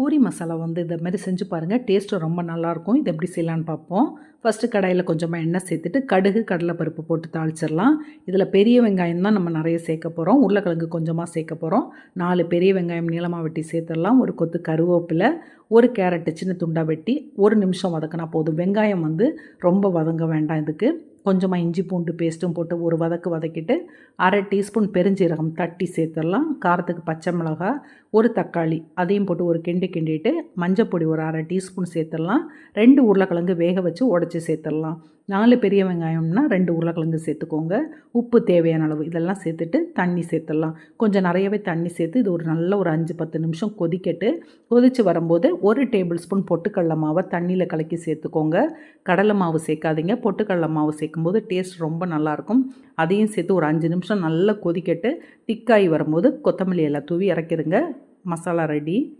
பூரி மசாலா வந்து இந்த மாதிரி செஞ்சு பாருங்கள் டேஸ்ட்டு ரொம்ப நல்லாயிருக்கும். இது எப்படி செய்யலான்னு பார்ப்போம். ஃபஸ்ட்டு கடாயில் கொஞ்சமாக எண்ணெய் சேர்த்துட்டு கடுகு கடலைப்பருப்பு போட்டு தாளிச்சிடலாம். இதில் பெரிய வெங்காயம் தான் நம்ம நிறைய சேர்க்க போகிறோம். உருளைக்கிழங்கு கொஞ்சமாக சேர்க்க போகிறோம். நாலு பெரிய வெங்காயம் நீளமாக வெட்டி சேர்த்துடலாம். ஒரு கொத்து கருவேப்பிலை ஒரு கேரட்டு சின்ன துண்டாக வெட்டி ஒரு நிமிஷம் வதக்கினா போதும். வெங்காயம் வந்து ரொம்ப வதங்க வேண்டாம் இதுக்கு. கொஞ்சமாக இஞ்சி பூண்டு பேஸ்ட்டும் போட்டு ஒரு வதக்கு வதக்கிட்டு அரை டீஸ்பூன் பெருஞ்சீரகம் தட்டி சேர்த்துடலாம். காரத்துக்கு பச்சை மிளகாய் ஒரு தக்காளி அதையும் போட்டு ஒரு கிண்டி கிண்டிட்டு மஞ்சப்பொடி ஒரு அரை டீஸ்பூன் சேர்த்துடலாம். ரெண்டு உருளைக்கிழங்கு வேக வச்சு உடச்சி சேர்த்துடலாம். நாலு பெரிய வெங்காயம்னா ரெண்டு உருளைக்கிழங்கு சேர்த்துக்கோங்க. உப்பு தேவையான அளவு இதெல்லாம் சேர்த்துட்டு தண்ணி சேர்த்துடலாம். கொஞ்சம் நிறையவே தண்ணி சேர்த்து இது ஒரு நல்ல ஒரு அஞ்சு பத்து நிமிஷம் கொதிக்கட்டு. கொதித்து வரும்போது ஒரு டேபிள் ஸ்பூன் பொட்டுக்கடல மாவை தண்ணியில் கலக்கி சேர்த்துக்கோங்க. கடலை மாவு சேர்க்காதீங்க. பொட்டுக்கடல மாவு சேர்க்கும்போது டேஸ்ட் ரொம்ப நல்லாயிருக்கும். அதையும் சேர்த்து ஒரு அஞ்சு நிமிஷம் நல்லா கொதிக்கட்டு. திக்காய் வரும்போது கொத்தமல்லி எல்லாம் தூவி இறக்கிடுங்க. மசாலா ரெடி